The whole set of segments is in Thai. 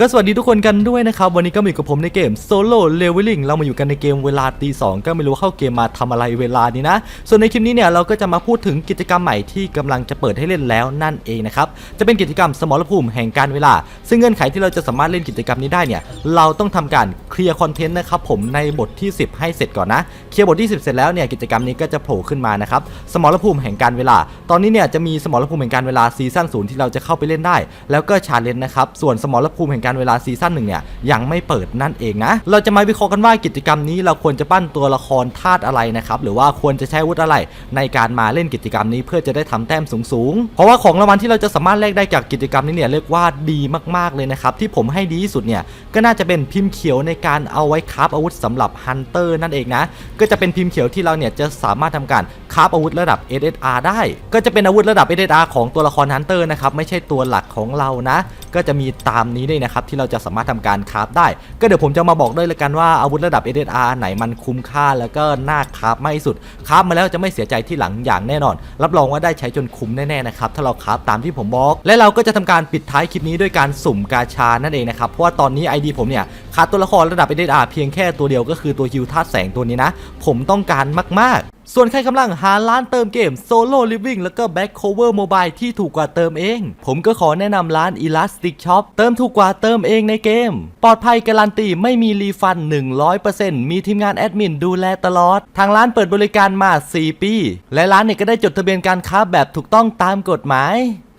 ก็สวัสดีทุกคนกันด้วยนะครับ วันนี้ก็มาอยู่กับผมในเกม Solo Leveling เรามาอยู่กันในเกมเวลาตีสองก็ไม่รู้เข้าเกมมาทำอะไรเวลานี้นะ ส่วนในคลิปนี้เนี่ยเราก็จะมาพูดถึงกิจกรรมใหม่ที่กำลังจะเปิดให้เล่นแล้วนั่นเองนะครับ จะเป็นกิจกรรมสมรภูมิแห่งการเวลา ซึ่งเงื่อนไขที่เราจะสามารถเล่นกิจกรรมนี้ได้เนี่ย เราต้องทำการเคลียร์คอนเทนต์นะครับผมในบทที่ 10 ให้เสร็จก่อนนะ เคลียร์บทที่ 10 เสร็จแล้วเนี่ยกิจกรรมนี้ก็จะโผล่ขึ้นมานะครับ สมรภูมิแห่งการเวลา ตอนนี้เนี่ยจะมีสมรภูมิแห่งการเวลาซีซั่นศูนย์ที่เราจะเข้าไปเล่นได้ แล้วก็ชาเลนจ์นะครับ ส่วนสมรภูมิแห่งการเวลาซีซั่นหนึ่งเนี่ยยังไม่เปิดนั่นเองนะ เราจะมาวิเคราะห์กันว่ากิจกรรมนี้เราควรจะปั้นตัวละครธาตุอะไรนะครับหรือว่าควรจะใช้อาวุธอะไรในการมาเล่นกิจกรรมนี้เพื่อจะได้ทำแต้มสูงๆเพราะว่าของรางวัลที่เราจะสามารถแลกได้จากกิจกรรมนี้เนี่ยเรียกว่าดีมากๆเลยนะครับที่ผมให้ดีที่สุดเนี่ยก็น่าจะเป็นพิมพ์เขียวในการเอาไว้คราฟอาวุธสำหรับฮันเตอร์นั่นเองนะก็จะเป็นพิมพ์เขียวที่เราเนี่ยจะสามารถทำการคราฟอาวุธระดับ SSR ได้ ก็จะเป็นอาวุธระดับ SSR ของตัวละครฮันเตอร์นะครับไม่ใช่ตัวหลักของเรานะ ก็จะมีตามนี้ด้วยนะครับที่เราจะสามารถทำการคราฟได้ ก็เดี๋ยวผมจะมาบอกด้วยละกันว่าอาวุธระดับ SSR ไหนมันคุ้มค่าแล้วก็น่าคราฟมากที่สุดคราฟมาแล้วจะไม่เสียใจที่หลังอย่างแน่นอน รับรองว่าได้ใช้จนคุ้มแน่ๆนะครับถ้าเราคราฟตามที่ผมบอก และเราก็จะทำการปิดท้ายคลิปนี้ด้วยการสุ่มกาชานั่นเองนะครับเพราะว่าตอนนี้ ID ผมเนี่ยขาดตัวละครระดับ SSR เพียงแค่ตัวเดียวก็คือตัวฮิวธาตุแสงตัวนี้นะ ผมต้องการมากๆ ส่วนใครกำลังหาร้านเติมเกม Solo Living แล้วก็ Back Cover Mobile ที่ถูกกว่าเติมเอง ผมก็ขอแนะนำร้าน Elastic Shop เติมถูกกว่าเติมเองในเกม ปลอดภัยการันตีไม่มีรีฟัน 100%มีทีมงานแอดมินดูแลตลอด ทางร้านเปิดบริการมา 4 ปี และร้านเนี่ยก็ได้จดทะเบียนการค้าแบบถูกต้องตามกฎหมาย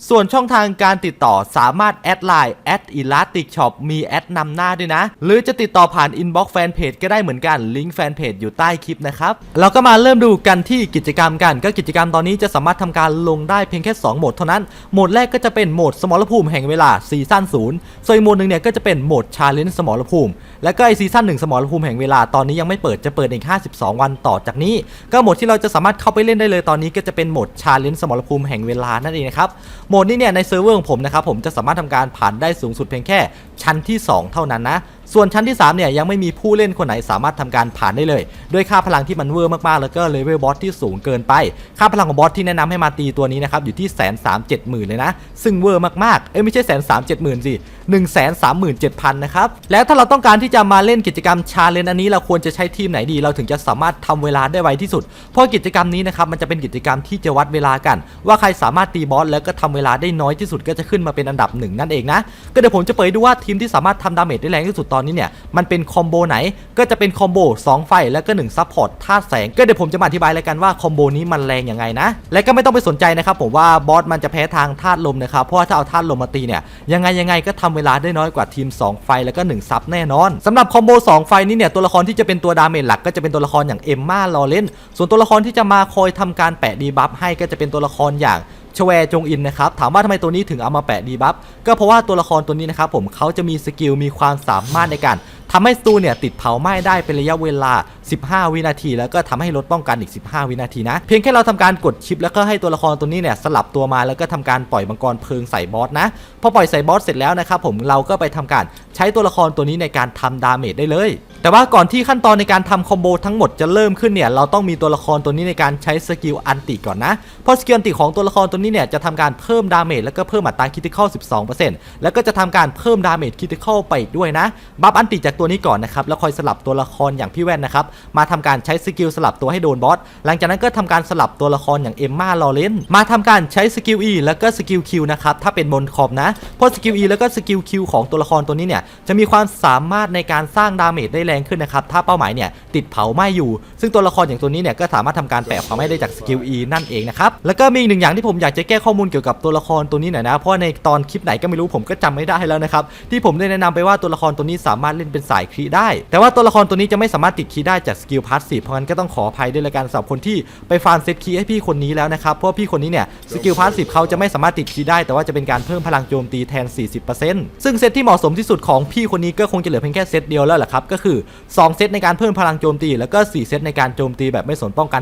ส่วนช่องทางการติดต่อสามารถแอดไลน์แอดอีลาติกช็อปมีแอดนำหน้าด้วยนะ หรือจะติดต่อผ่านอินบ็อกซ์แฟนเพจก็ได้เหมือนกันลิงก์แฟนเพจอยู่ใต้คลิปนะครับ เราก็มาเริ่มดูกันที่กิจกรรมกัน ก็กิจกรรมตอนนี้จะสามารถทำการลงได้เพียงแค่ 2 โหมดเท่านั้น โหมดแรกก็จะเป็นโหมดสมรภูมิแห่งเวลาซีซั่นศูนย์ส่วนอีกโหมดหนึ่งเนี่ยก็จะเป็นโหมดชาเลนจ์สมรภูมิ แล้วก็ไอซีซั่นหนึ่งสมรภูมิแห่งเวลาตอนนี้ยังไม่เปิดจะเปิดอีก52 วันต่อจากนี้ ก็โหมดที่เราจะสามารถเข้าไปเล่นได้เลยตอนนี้ก็จะเป็นโหมดชาเลนจ์สมรภูมิแห่งเวลานั่นเองนะครับโหมดนี้เนี่ยในเซิร์ฟเวอร์ของผมนะครับผมจะสามารถทำการผ่านได้สูงสุดเพียงแค่ชั้นที่ 2 เท่านั้นนะ ส่วนชั้นที่3เนี่ยยังไม่มีผู้เล่นคนไหนสามารถทำการผ่านได้เลย ด้วยค่าพลังที่มันเวอร์มากๆ แล้วก็เลเวลบอสที่สูงเกินไป ค่าพลังของบอสที่แนะนำให้มาตีตัวนี้นะครับอยู่ที่แสนสามเจ็ดหมื่นเลยนะ ซึ่งเวอร์มากๆ เอ้ยไม่ใช่แสนสามเจ็ดหมื่นสิหนึ่งแสนสามหมื่นเจ็ดพันนะครับ แล้วถ้าเราต้องการที่จะมาเล่นกิจกรรมชาเลนอันนี้เราควรจะใช้ทีมไหนดี เราถึงจะสามารถทำเวลาได้ไวที่สุด เพราะกิจกรรมนี้นะครับมันจะเป็นกิจกรรมที่จะวัดเวลากัน ว่าใครสามารถตีบอสแล้วก็ทำเวลาได้น้อยที่สุดก็จะขึ้นมาเป็นอันดับหนึ่งนั่นเองนะก็เดี๋ยวผมจะเปิดดูว่าทีมที่สามารถทำดาเมจได้แรงที่สุดตอนนี้เนี่ยมันเป็นคอมโบไหนก็จะเป็นคอมโบ2ไฟแล้วก็1ซัพพอร์ตธาตุแสงก็เดี๋ยวผมจะมาอธิบายแล้วกันว่าคอมโบนี้มันแรงยังไงนะ และก็ไม่ต้องไปสนใจนะครับผมว่าบอสมันจะแพ้ทางธาตุลมนะครับเพราะว่าถ้าเอาธาตุลมมาตีเนี่ยยังไงยังไงก็ทำเวลาได้น้อยกว่าทีม 2 ไฟแล้วก็1ซับแน่นอนสำหรับคอมโบ2ไฟนี้เนี่ยตัวละครที่จะเป็นตัวดาเมจหลักก็จะเป็นตัวละครอย่างเอ็มมาลอเรนส่วนตัวละครที่จะมาคอยทำการแปะดีบัฟให้ก็จะเป็นตัวละครอย่าง ชแวจงอินนะครับถามว่าทำไมตัวนี้ถึงเอามาแปะดีบัฟก็เพราะว่าตัวละครตัวนี้นะครับผมเขาจะมีสกิลมีความสามารถในการทำให้สตูเนี่ยติดเผาไหม้ได้เป็นระยะเวลา 15 วินาที แล้วก็ทำให้ลดป้องกันอีก 15 วินาทีนะ เพียงแค่เราทำการกดชิปแล้วก็ให้ตัวละครตัวนี้เนี่ยสลับตัวมาแล้วก็ทำการปล่อยมังกรเพลิงใส่บอสนะ พอปล่อยใส่บอสเสร็จแล้วนะครับผมเราก็ไปทำการใช้ตัวละครตัวนี้ในการทำดาเมจได้เลย แต่ว่าก่อนที่ขั้นตอนในการทำคอมโบทั้งหมดจะเริ่มขึ้นเนี่ยเราต้องมีตัวละครตัวนี้ในการใช้สกิลอันติก่อนนะเพราะสกิลอันติของตัวละครตัวนี้เนี่ยจะทำการเพิ่มดาเมจแล้วก็เพิ่มอัตราคิติคอล12%แล้วก็จะทำการเพิ่มดาเมจคิติคอลไปอีกด้วยนะบัฟอันติจากตัวนี้ก่อนนะครับแล้วคอยสลับตัวละครอย่างพี่แว่นนะครับมาทำการใช้สกิลสลับตัวให้โดนบอสหลังจากนั้นก็ทำการสลับตัวละครอย่างเอมมาลอเรนมาทำการใช้สกิล E แล้วก็สกิล Q นะครับถ้าเป็นบนคอมนะเพราะสกิล E แล้วก็สกิล Q ของตัวละครตัวนี้เนี่ยจะมีความสามารถในการสร้างดาเมจได้แรงขึ้นนะครับถ้าเป้าหมายเนี่ยติดเผาไหม้อยู่ ซึ่งตัวละครอย่างตัวนี้เนี่ยก็สามารถทำการแปะเผาไหม้ได้จากสกิล E นั่นเองนะครับแล้วก็มีอีกหนึ่งอย่างที่ผมอยากจะแก้ข้อมูลเกี่ยวกับตัวละครตัวนี้หน่อยนะ เพราะในตอนคลิปไหนก็ไม่รู้ผมก็จำไม่ได้แล้วนะครับที่ผมได้แนะนำไปว่าตัวละครตัวนี้สามารถเล่นเป็นสายคีได้ แต่ว่าตัวละครตัวนี้จะไม่สามารถติดคีได้จากสกิลพาสซีฟเพราะงั้นก็ต้องขออภัยด้วยละกันสำหรับคนที่ไปฟาร์มเซตคีให้พี่คนนี้แล้วนะครับเพราะว่าพี่คนนี้เนี่ยสกิลพาสซีฟเขาจะไม่สามารถติดคีได้ แต่ว่าจะเป็นการเพิ่มพลังโจมตีแทน 40%ซึ่งเซตที่เหมาะสมที่สุดของพี่คนนี้ก็คงจะเหลือเพียงแค่เซตเดียวแล้วแหละครับก็คือ2 เซตในการเพิ่มพลังโจมตี แล้วก็ 4 เซตในการโจมตีแบบไม่สนป้องกัน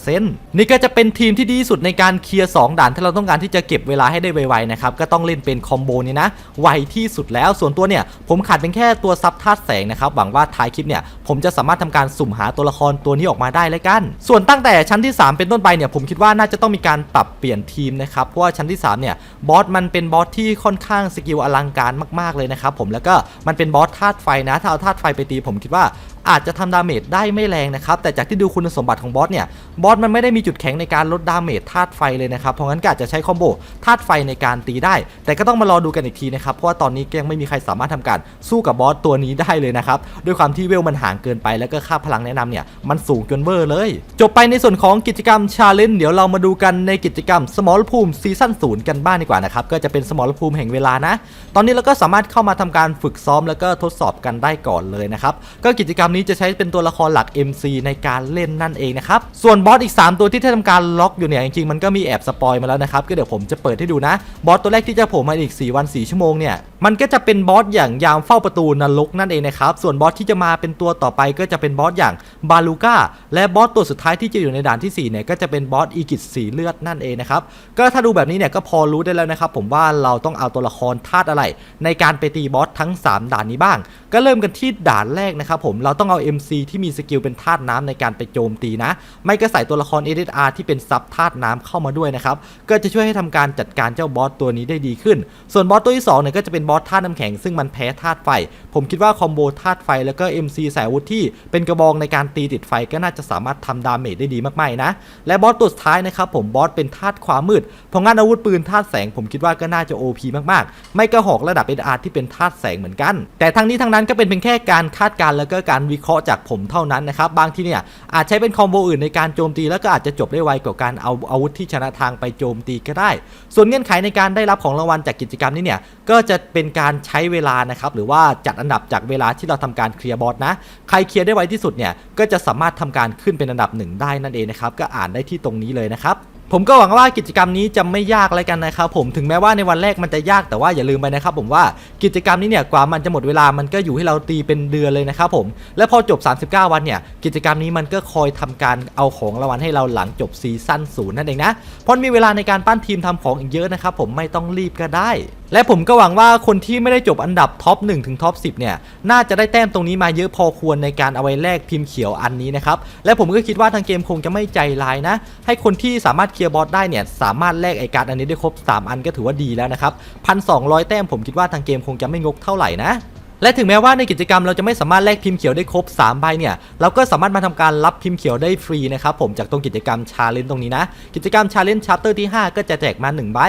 15%นี่ก็จะเป็นทีมที่ดีสุดในการเคลียร์2ด่านถ้าเราต้องการที่จะเก็บเวลาให้ได้ไวๆนะครับก็ต้องเล่นเป็นคอมโบนี้นะไวที่สุดแล้วส่วนตัวเนี่ยผมขาดเป็นแค่ตัวซับธาตุแสงนะครับหวังว่าท้ายคลิปเนี่ยผมจะสามารถทำการสุ่มหาตัวละครตัวนี้ออกมาได้แล้วกัน ส่วนตั้งแต่ชั้นที่ 3 เป็นต้นไปเนี่ยผมคิดว่าน่าจะต้องมีการปรับเปลี่ยนทีมนะครับเพราะว่าชั้นที่3เนี่ยบอสมันเป็นบอสที่ค่อนข้างสกิลอลังการมากๆเลยนะครับผมแล้วก็มันเป็นบอสธาตุไฟนะถ้าเอาธาตุไฟไปตีผมคิดว่าอาจจะทำดาเมจได้ไม่แรงนะครับ แต่จากที่ดูคุณสมบัติของบอสเนี่ย บอสมันไม่ได้มีจุดแข็งในการลดดาเมจธาตุไฟเลยนะครับ เพราะงั้นก็อาจจะใช้คอมโบธาตุไฟในการตีได้ แต่ก็ต้องมารอดูกันอีกทีนะครับ เพราะว่าตอนนี้ยังไม่มีใครสามารถทำการสู้กับบอสตัวนี้ได้เลยนะครับ ด้วยความที่เวลมันห่างเกินไป แล้วก็ค่าพลังแนะนำเนี่ยมันสูงจนเวอร์เลย จบไปในส่วนของกิจกรรมชาเลนจ์เดี๋ยวเรามาดูกันในกิจกรรมสมอลภูมิซีซั่นศูนย์กันบ้างดีกว่านะครับ ก็จะเป็นสมอลภูมิแห่งเวลานะ ตอนนี้เราก็สามารถเข้ามาทำการฝึกซ้อมแล้วก็ทดสอบกันได้ก่อนเลยนะครับก็กิจกรรมนี้จะใช้เป็นตัวละครหลัก MC ในการเล่นนั่นเองนะครับ ส่วนบอสอีก 3 ตัวที่ได้ทำการล็อกอยู่เนี่ยจริงๆมันก็มีแอบสปอยมาแล้วนะครับ ก็เดี๋ยวผมจะเปิดให้ดูนะ บอสตัวแรกที่จะโผล่มาอีก 4 วัน 4 ชั่วโมงเนี่ยมันก็จะเป็นบอสอย่างยามเฝ้าประตูนรกนั่นเองนะครับ ส่วนบอสที่จะมาเป็นตัวต่อไปก็จะเป็นบอสอย่างบาลูก้าและบอสตัวสุดท้ายที่จะอยู่ในด่านที่4เนี่ยก็จะเป็นบอสอีกิตสีเลือดนั่นเองนะครับก็ถ้าดูแบบนี้เนี่ยก็พอรู้ได้แล้วนะครับผมว่าเราต้องเอาตัวละครธาตุอะไร ในการไปตีบอสทั้ง 3 ด่านนี้บ้าง ก็เริ่มกันที่ด่านแรกนะครับผมเราต้องเอา MC ที่มีสกิลเป็นธาตุน้ำในการไปโจมตีนะ ไม่ก็ใส่ตัวละคร SSR ที่เป็นซับธาตุน้ำเข้ามาด้วยนะครับ ก็จะช่วยให้ทำการจัดการเจ้าบอสตัวนี้ได้ดีขึ้น ส่วนบอสตัวที่2เนี่ยก็จะเป็นบอสธาตุน้ำแข็งซึ่งมันแพ้ธาตุไฟ ผมคิดว่าคอมโบธาตุไฟแล้วก็ MC ใส่อาวุธที่เป็นกระบองในการตีติดไฟก็น่าจะสามารถทำดาเมจได้ดีมากๆนะ และบอสตัวสุดท้ายนะครับผมบอสเป็นธาตุความมืดเพราะงั้นอาวุธปืนธาตุแสง ผมคิดว่าก็น่าจะ OP มากๆ ไม่ก็หอกระดับ SR ที่เป็นธาตุแสงเหมือนกัน แต่ทั้งนี้ทั้งนั้นก็เป็นเพียงแค่การคาดการแล้วก็การวิเคราะห์จากผมเท่านั้นนะครับบางทีเนี่ยอาจใช้เป็นคอมโบอื่นในการโจมตีแล้วก็อาจจะจบได้ไวกว่าการเอาอาวุธที่ชนะทางไปโจมตีก็ได้ ส่วนเงื่อนไขในการได้รับของรางวัลจากกิจกรรมนี้เนี่ยก็จะเป็นการใช้เวลานะครับหรือว่าจัดอันดับจากเวลาที่เราทำการเคลียร์บอสนะใครเคลียร์ได้ไวที่สุดเนี่ยก็จะสามารถทำการขึ้นเป็นอันดับหนึ่งได้นั่นเองนะครับก็อ่านได้ที่ตรงนี้เลยนะครับ ผมก็หวังว่ากิจกรรมนี้จะไม่ยากแล้วกันนะครับผมถึงแม้ว่าในวันแรกมันจะยากแต่ว่าอย่าลืมไปนะครับผมว่ากิจกรรมนี้เนี่ยกว่ามันจะหมดเวลามันก็อยู่ให้เราตีเป็นเดือนเลยนะครับผมและพอจบ 39 วันเนี่ยกิจกรรมนี้มันก็คอยทำการเอาของรางวัลให้เราหลังจบซีซั่นศูนย์นั่นเองนะเพราะมีเวลาในการปั้นทีมทำของอีกเยอะนะครับผมไม่ต้องรีบก็ได้และผมก็หวังว่าคนที่ไม่ได้จบอันดับท็อป1ถึงท็อป10 เนี่ย น่าจะได้แต้มตรงนี้มาเยอะพอควรในการเอาไว้แลกพิมพ์เขียวอันนี้นะครับ และผมก็คิดว่าทางเกมคงจะไม่ใจร้ายนะ ให้คนที่สามารถเคลียร์บอสได้เนี่ย สามารถแลกไอการ์ดอันนี้ได้ครบ 3 อันก็ถือว่าดีแล้วนะครับ1,200แต้มผมคิดว่าทางเกมคงจะไม่งกเท่าไหร่นะและถึงแม้ว่าในกิจกรรมเราจะไม่สามารถแลกพิมพ์เขียวได้ครบ3ใบเนี่ยเราก็สามารถมาทำการรับพิมพ์เขียวได้ฟรีนะครับผมจากตรงกิจกรรมชาเลนจ์ตรงนี้นะ กิจกรรมชาเลนจ์ชัปเตอร์ที่ 5 ก็จะแจกมา1ใบ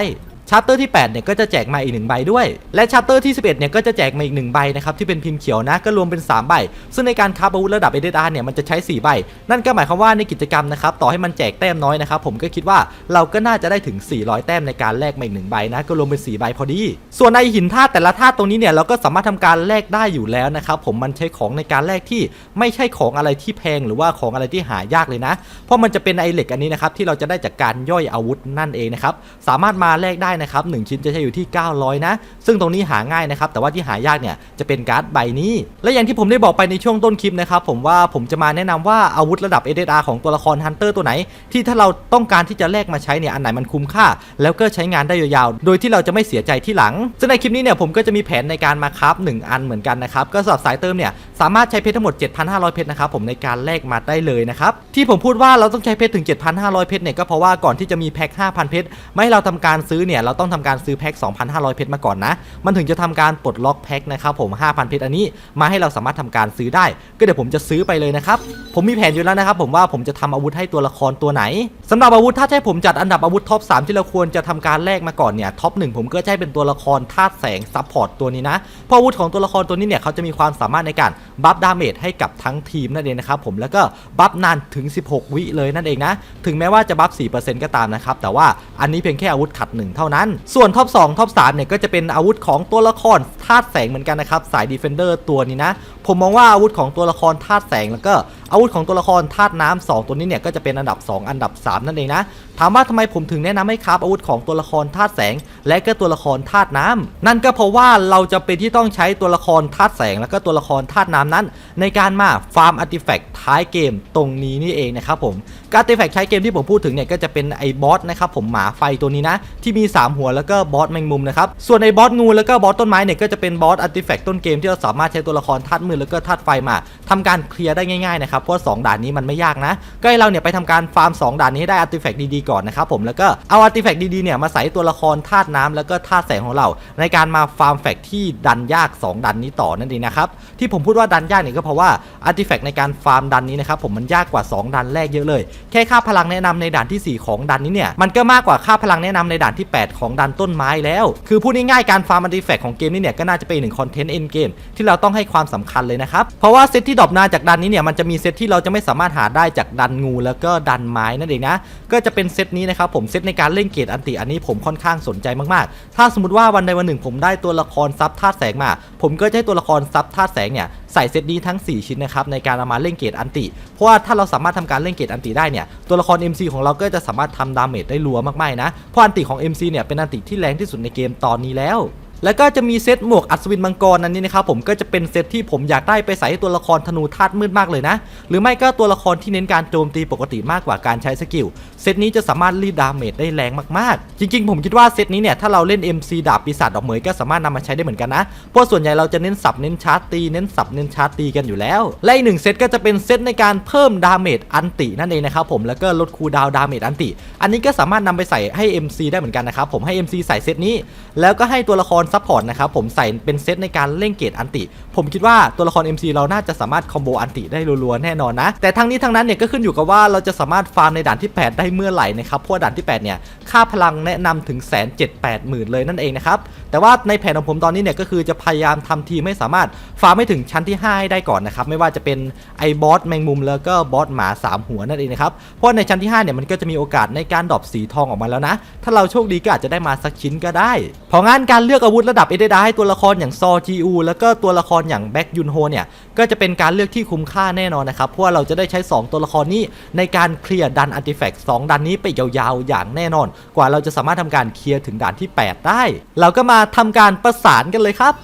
ชาร์เตอร์ที่8เนี่ยก็จะแจกมาอีก1ใบด้วย และชาร์เตอร์ที่ 11เนี่ยก็จะแจกมาอีก1ใบนะครับที่เป็นพิมพ์เขียวนะก็รวมเป็น 3 ใบ ซึ่งในการคาฟอาวุธระดับเอเดอาร์เนี่ยมันจะใช้ 4 ใบ นั่นก็หมายความว่าในกิจกรรมนะครับต่อให้มันแจกแต้มน้อยนะครับผมก็คิดว่าเราก็น่าจะได้ถึง 400 แต้มในการแลกมาอีก1ใบนะก็รวมเป็น 4 ใบพอดี ส่วนในหินธาตุแต่ละธาตุตรงนี้เนี่ยเราก็สามารถทำการแลกได้อยู่แล้วนะครับผมมันใช้ของในการแลกที่ไม่ใช่ของอะไรที่แพงหรือว่าของอะไรที่หายากเลยนะ เพราะมันจะเป็นไอเหล็กอันนี้นะครับที่เราจะได้จากการย่อยอาวุธนั่นเองนะครับสามารถมาแลกได้นะครับหนึ่งชิ้นจะใช้อยู่ที่ 900 นะ ซึ่งตรงนี้หาง่ายนะครับ แต่ว่าที่หายากเนี่ยจะเป็นการ์ดใบนี้ และอย่างที่ผมได้บอกไปในช่วงต้นคลิปนะครับผมว่าผมจะมาแนะนำว่าอาวุธระดับ SSR ของตัวละครฮันเตอร์ตัวไหน ที่ถ้าเราต้องการที่จะแลกมาใช้เนี่ยอันไหนมันคุ้มค่า แล้วก็ใช้งานได้ยาวๆ โดยที่เราจะไม่เสียใจที่หลัง ซึ่งในคลิปนี้เนี่ยผมก็จะมีแผนในการมาคราฟ1อันเหมือนกันนะครับก็สำหรับสายเติมเนี่ยสามารถใช้เพชรทั้งหมด 7,500 เพชรนะครับผมในการแลกมาได้เลยนะครับที่ผมพูดว่าเราต้องใช้เพชรถึง 7,500 เพชรเนี่ยก็เพราะว่าก่อนที่จะมีแพ็ค5,000 เพชรไม่ให้เราทำการซื้อเนี่ยเราต้องทำการซื้อแพ็ค 2,500 เพชรมาก่อนนะ มันถึงจะทำการปลดล็อกแพ็คนะครับผม 5,000 เพชรอันนี้มาให้เราสามารถทำการซื้อได้ ก็เดี๋ยวผมจะซื้อไปเลยนะครับ ผมมีแผนอยู่แล้วนะครับผมว่าผมจะทำอาวุธให้ตัวละครตัวไหนสำหรับอาวุธถ้าให้ผมจัดอันดับอาวุธท็อป 3 ที่เราควรจะทำการแลกมาก่อนเนี่ยท็อป1ผมก็จะให้เป็นตัวละครธาตุแสงซัพพอร์ตตัวนี้นะเพราะอาวุธของตัวละครตัวนี้เนี่ยเขาจะมีความสามารถในการบัฟดาเมจให้กับทั้งทีมนั่นเองนะครับผมแล้วก็บัฟนานถึง 16 วิเลยนั่นเองนะถึงแม้ว่าจะบัฟ4%ก็ตามนะครับแต่ว่าอันนี้เพียงแค่อาวุธขัดหนึ่งเท่านั้น ส่วนท็อป2ท็อป3เนี่ยก็จะเป็นอาวุธของตัวละครธาตุแสงเหมือนกันนะครับ สายดีเฟนเดอร์ตัวนี้นะ ผมมองว่าอาวุธของตัวละครธาตุแสงแล้วก็อาวุธของตัวละครธาตุน้ำสองตัวนี้เนี่ยก็จะเป็นอันดับ 2 อันดับ 3 นั่นเองนะ ถามว่าทำไมผมถึงแนะนำให้คราฟอาวุธของตัวละครธาตุแสง และก็ตัวละครธาตุน้ำนั่นก็เพราะว่าเราจะเป็นที่ต้องใช้ตัวละครธาตุแสง และก็ตัวละครธาตุน้ำนั้น ในการมาฟาร์มอาร์ติแฟกต์ท้ายเกมตรงนี้นี่เองนะครับผมการอาร์ติแฟกต์ท้ายเกมที่ผมพูดถึงเนี่ยก็จะเป็นไอ้บอสนะครับผมหมาไฟตัวนี้นะที่มี 3 หัวแล้วก็บอสแมงมุมนะครับส่วนไอ้บอสงูแล้วก็บอสต้นไม้เนี่ยก็จะเป็นบอสอาร์ติแฟกต์ต้นเกมที่เราสามารถใช้ตัวละครธาตุมือแล้วก็ธาตุไฟมาทำการเคลียร์ได้ง่ายๆนะครับเพราะสองด่านนี้มันไม่ยากนะ ก็ให้เราเนี่ยไปทำการฟาร์ม 2 ด่านนี้ให้ได้อาร์ติแฟกต์ดีๆก่อนนะครับผมแล้วก็เอาอาร์ติแฟกต์ดีๆเนี่ยมาใส่ตัวละครธาตุน้ำแล้วก็ธาตุแสงของเรา ในการมาฟาร์มแฟกต์ที่ดันยาก 2 ดันนี้ต่อนั่นเองนะครับที่ผมพูดว่าดันยากเนี่ยก็เพราะว่าอาร์ติแฟกต์ในการฟาร์มดันนี้นะครับผมมันยากกว่า 2 ดันแรกเยอะเลย แค่ค่าพลังแนะนำในด่านทีสี่ 4 ของดันนี้เนี่ยมันก็มากกว่าค่าพลังแนะนำในด่านที่ 8 ของดันต้นไม้แล้ว คือพูดง่ายๆการฟาร์มอาร์ติแฟกต์ของเกมนี้เนี่ยก็น่าจะเป็นหนึ่งคอนเทนต์เอ็นเกมที่เราต้องให้ความสำคัญเลยนะครับ เพราะว่าเซตที่ดรอปนาจากดันนี้เนี่ยมันจะมีเซตที่เราจะไม่สามารถหาได้จากดันงูแล้วก็ดันไม้นั่นเองนะ ก็จะเป็นเซตนี้นะครับผมเซตในการเล่นเกรดอันติอันนี้ผมค่อนข้างสนใจมากๆ ถ้าสมมติว่าวันใดวันหนึ่งผมได้ตัวละครซับธาตุแสงมา ผมก็จะให้ตัวละครซับธาตุแสงเนี่ยใส่เซตนี้ทั้ง 4 ชิ้นนะครับในการเอามาเล่นเกรดอันติ เพราะว่าถ้าเราสามารถทำการเล่นเกรดอันติได้เนี่ยตัวละคร MC ของเราก็จะสามารถทำดาเมจได้รัวมากๆนะเพราะอันติของ MC เนี่ยเป็นอันติที่แรงที่สุดในเกมตอนนี้แล้ว แล้วก็จะมีเซตหมวกอัศวินมังกรอันนี่นะครับผมก็จะเป็นเซตที่ผมอยากได้ไปใส่ให้ตัวละครธนูธาตุมืดมากเลยนะ หรือไม่ก็ตัวละครที่เน้นการโจมตีปกติมากกว่าการใช้สกิลเซตนี้จะสามารถรีดดาเมจได้แรงมากๆ จริง ๆ ผมคิดว่าเซตนี้เนี่ยถ้าเราเล่น MC ดาบปีศาจดอกเหมยก็สามารถนำมาใช้ได้เหมือนกันนะเพราะส่วนใหญ่เราจะเน้นสับเน้นชาร์จตีเน้นสับเน้นชาร์จตีกันอยู่แล้วและอีกหนึ่งเซตก็จะเป็นเซตในการเพิ่มดาเมจอันตินั่นเองนะครับผมแล้วก็ลดคูดาวดาเมจอันติ อันนี้ก็สามารถนำไปใส่ให้ MC ได้เหมือนกันนะครับผมให้ MC ใส่เซตนี้ แล้วก็ให้ตัวละครซัพพอร์ตนะครับผมใส่เป็นเซตในการเล่นเกรดอันติ ผมคิดว่าตัวละคร MC เราน่าจะสามารถคอมโบอันติได้รัวๆแน่นอนนะแต่ทั้งนี้ทั้งนั้นเนี่ยก็ขึ้นอยู่กับว่าเราจะสามารถฟาร์มในด่านที่ 8 ได้เมื่อไหร่นะครับเพราะว่าด่านที่ 8 เนี่ย ค่าพลังแนะนำถึงแสนเจ็ดแปดหมื่นเลยนั่นเองนะครับ แต่ว่าในแผนของผมตอนนี้เนี่ยก็คือจะพยายามทำทีไมให้สามารถฟาร์มให้ถึงชั้นที่ 5 ให้ได้ก่อนนะครับ ไม่ว่าจะเป็นไอ้บอสแมงมุมแล้วก็บอสหมา 3 หัวนั่นเองนะครับ เพราะในชั้นที่ 5 เนี่ยมันก็จะมีโอกาสในการดรอปสีทองออกมาแล้วนะ ถ้าเราโชคดีก็อาจจะได้มาสักชิ้นก็ได้ เพราะงั้นการเลือกอาวุธระดับเอเดดาให้ตัวละครอย่างซอจีอูแล้วก็ตัวละครอย่างแบ็กยุนโฮเนี่ยก็จะเป็นการเลือกที่คุ้มค่าแน่นอนนะครับเพราะว่าเราจะได้ใช้ 2 ตัวละครนี้ในการเคลียร์ดันอันติแฟกต์2ด่านนี้ไปยาวๆ อย่างแน่นอน กว่าเราจะสามารถทำการเคลียร์ถึงด่านที่ 8 ได้ เราก็มาทำการประสานกันเลยครับ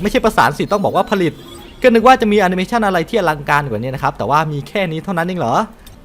ไม่ใช่ประสานสิต้องบอกว่าผลิต ก็นึกว่าจะมีแอนิเมชันอะไรที่อลังการกว่านี้นะครับแต่ว่ามีแค่นี้เท่านั้นเองเหรอ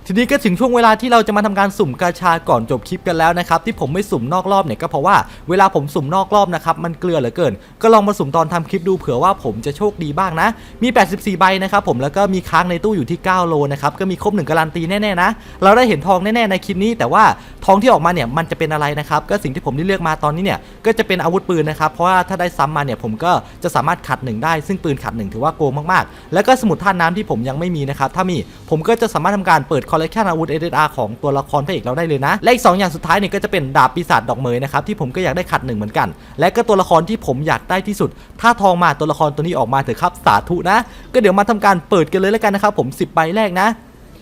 ทีนี้ก็ถึงช่วงเวลาที่เราจะมาทำการสุ่มกาชาก่อนจบคลิปกันแล้วนะครับที่ผมไม่สุ่มนอกรอบเนี่ยก็เพราะว่าเวลาผมสุ่มนอกรอบนะครับมันเกลือเหลือเกิน ก็ลองมาสุ่มตอนทำคลิปดูเผื่อว่าผมจะโชคดีบ้างนะ มี 84 ใบนะครับผมแล้วก็มีค้างในตู้อยู่ที่ 9 โลนะครับก็มีครบหนึ่งการันตีแน่ๆนะเราได้เห็นทองแน่ๆในคลิปนี้แต่ว่า ทองที่ออกมาเนี่ยมันจะเป็นอะไรนะครับก็สิ่งที่ผมได้เลือกมาตอนนี้เนี่ยก็จะเป็นอาวุธปืนนะครับเพราะว่าถ้าได้ซ้ำมาเนี่ยผมก็จะสามารถขัดหนึ่งได้ซึ่งปืนขัดหนึ่งถือว่าโกงมากๆ แล้วก็สมุดท่าน้ำที่ผมยังไม่มีนะครับถ้ามีผมก็จะสามารถทำการเปิดคอลเลกชันอาวุธ SSR ของตัวละครพระเอกเราได้เลยนะ และอีกสองอย่างสุดท้ายเนี่ยก็จะเป็นดาบปีศาจดอกเมยนะครับที่ผมก็อยากได้ขัดหนึ่งเหมือนกัน และก็ตัวละครที่ผมอยากได้ที่สุด ถ้าทองมาตัวละครตัวนี้ออกมาเถอะครับสาธุนะ ก็เดี๋ยวมาทำการเปิดกันเลยแล้วกันนะครับผม 10ใบแรกนะ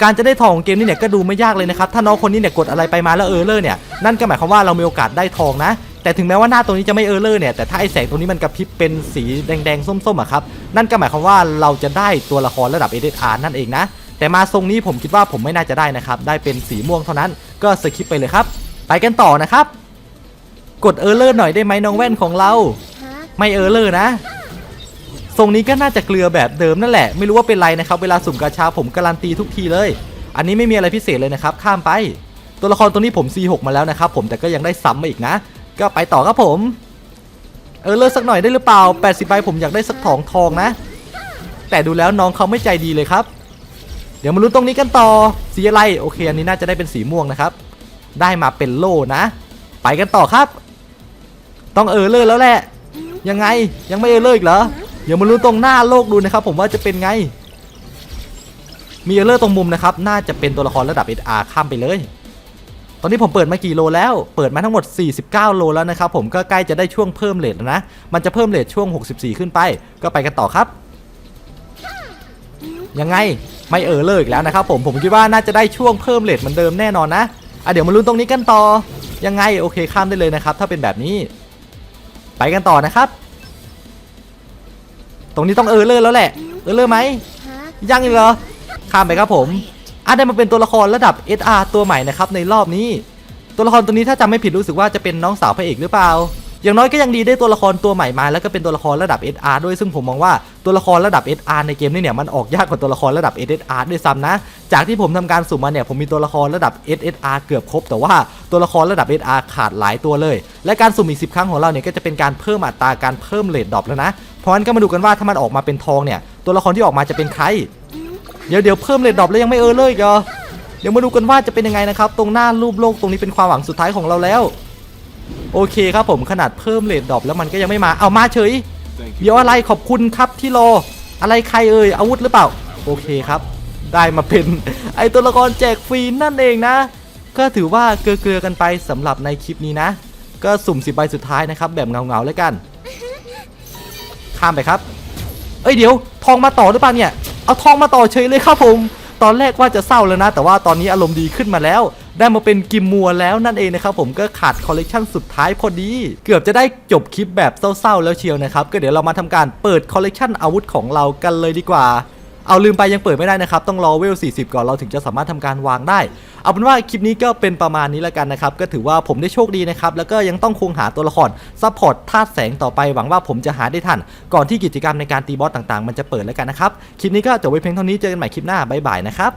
การจะได้ทองของเกมนี้เนี่ยก็ดูไม่ยากเลยนะครับถ้าน้องคนนี้เนี่ยกดอะไรไปมาแล้วเออร์เลอร์เนี่ยนั่นก็หมายความว่าเรามีโอกาสได้ทองนะ แต่ถึงแม้ว่าหน้าตัวนี้จะไม่เออร์เลอร์เนี่ยแต่ถ้าไอแสงตัวนี้มันกระพริบเป็นสีแดงๆส้มๆอะครับนั่นก็หมายความว่าเราจะได้ตัวละครระดับ SSR นั่นเองนะ แต่มาทรงนี้ผมคิดว่าผมไม่น่าจะได้นะครับได้เป็นสีม่วงเท่านั้นก็สคิปไปเลยครับ ไปกันต่อนะครับ กดเออร์เลอร์หน่อยได้ไหมน้องแว่นของเรา ไม่เออร์เลอร์นะ ทรงนี้ก็น่าจะเกลือแบบเดิมนั่นแหละ ไม่รู้ว่าเป็นไรนะครับ เวลาสุ่มกาชาผมการันตีทุกทีเลย อันนี้ไม่มีอะไรพิเศษเลยนะครับ ข้ามไป ตัวละครตัวนี้ผม C6 มาแล้วนะครับ ผมแต่ก็ยังได้ซ้ำมาอีกนะ ก็ไปต่อครับผม เออเลอร์สักหน่อยได้หรือเปล่า 80ใบผมอยากได้สักทองทองนะ แต่ดูแล้วน้องเขาไม่ใจดีเลยครับ เดี๋ยวมาลุ้นตรงนี้กันต่อ สีอะไร โอเค อันนี้น่าจะได้เป็นสีม่วงนะครับ ได้มาเป็นโล่นะ ไปกันต่อครับ ต้องเออเลอร์แล้วแหละ ยังไง ยังไม่เออเลอร์อีกเหรอ เดี๋ยวมาลุ้นตรงหน้าโลกดูนะครับ ผมว่าจะเป็นไง มีเออเลอร์ตรงมุมนะครับ น่าจะเป็นตัวละครระดับ SR ข้ามไปเลย ตอนนี้ผมเปิดมากี่โลแล้ว เปิดมาทั้งหมด 49 โลแล้วนะครับ ผมก็ใกล้จะได้ช่วงเพิ่มเลทแล้วนะ มันจะเพิ่มเลทช่วง 64 ขึ้นไป ก็ไปกันต่อครับ ยังไง ไม่เออเลยอีกแล้วนะครับ ผม ผมคิดว่าน่าจะได้ช่วงเพิ่มเลทเหมือนเดิมแน่นอนนะอะเดี๋ยวมาลุ้นตรงนี้กันต่อ ยังไงโอเคข้ามได้เลยนะครับ ถ้าเป็นแบบนี้ ไปกันต่อนะครับ ตรงนี้ต้องเออเลอร์แล้วแหละ เออเลอร์ไหมยังอีกเหรอคข้ามไปครับผมอะได้มาเป็นตัวละครระดับ SR ตัวใหม่นะครับในรอบนี้ ตัวละครตัวนี้ถ้าจำไม่ผิดรู้สึกว่าจะเป็นน้องสาวพระเอกหรือเปล่า อย่างน้อยก็ยังดีได้ตัวละครตัวใหม่มาแล้วก็เป็นตัวละครระดับ SR ด้วยซึ่งผมมองว่าตัวละครระดับ SR ในเกมนี้เนี่ยมันออกยากกว่าตัวละครระดับ SSR ด้วยซ้ำนะ จากที่ผมทำการสุ่มมาเนี่ยผมมีตัวละครระดับ SSR เกือบครบ แต่ว่าตัวละครระดับ SR ขาดหลายตัวเลย และการสุ่มอีก10 ครั้งของเราเนี่ยก็จะเป็นการเพิ่มอัตราการเพิ่มเลทดรอปแล้วนะ เพราะงั้นก็มาดูกันว่าถ้ามันออกมาเป็นทองเนี่ย ตัวละครที่ออกมาจะเป็นใคร เดี๋ยวเดี๋ยวเพิ่มเลทดรอปแล้วยังไม่เออเลยกเหรอเดี๋ยวมาดูกันว่าจะเป็นยังไงนะครับ ตรงหน้ารูปโลกตรงนี้เป็นความหวังสุดท้ายของเราแล้ว โอเคครับผมขนาดเพิ่มเลทดรอปแล้วมันก็ยังไม่มาเอามาเฉย เดี๋ยวอะไรขอบคุณครับที่รออะไรใครเอ่ยอาวุธหรือเปล่า โอเคครับ ได้มาเป็นไอตัวละครแจกฟรีนั่นเองนะ ก็ถือว่าเกลือๆกันไปสำหรับในคลิปนี้นะ ก็สุ่มสิบใบสุดท้ายนะครับแบบเงาๆแล้วกัน ข้ามไปครับ เอ้ยเดี๋ยวทองมาต่อหรือเปล่าเนี่ย เอาทองมาต่อเฉยเลยครับผม ตอนแรกว่าจะเศร้าแล้วนะ แต่ว่าตอนนี้อารมณ์ดีขึ้นมาแล้ว ได้มาเป็นกิมมัวแล้วนั่นเองนะครับผมก็ขาดคอลเลกชันสุดท้ายพอดี เกือบจะได้จบคลิปแบบเศร้าๆแล้วเชียวนะครับ ก็เดี๋ยวเรามาทำการเปิดคอลเลกชันอาวุธของเรากันเลยดีกว่า เอาลืมไปยังเปิดไม่ได้นะครับ ต้องรอเวล 40 ก่อนเราถึงจะสามารถทำการวางได้ เอาเป็นว่าคลิปนี้ก็เป็นประมาณนี้แล้วกันนะครับ ก็ถือว่าผมได้โชคดีนะครับ แล้วก็ยังต้องคงหาตัวละครซัพพอร์ตธาตุแสงต่อไปหวังว่าผมจะหาได้ทัน ก่อนที่กิจกรรมในการตีบอสต่างๆ มันจะเปิดแล้วกันนะครับ คลิปนี้ก็จบไว้เพียงเท่านี้ เจอกันใหม่คลิปหน้า บ๊ายบายนะครับ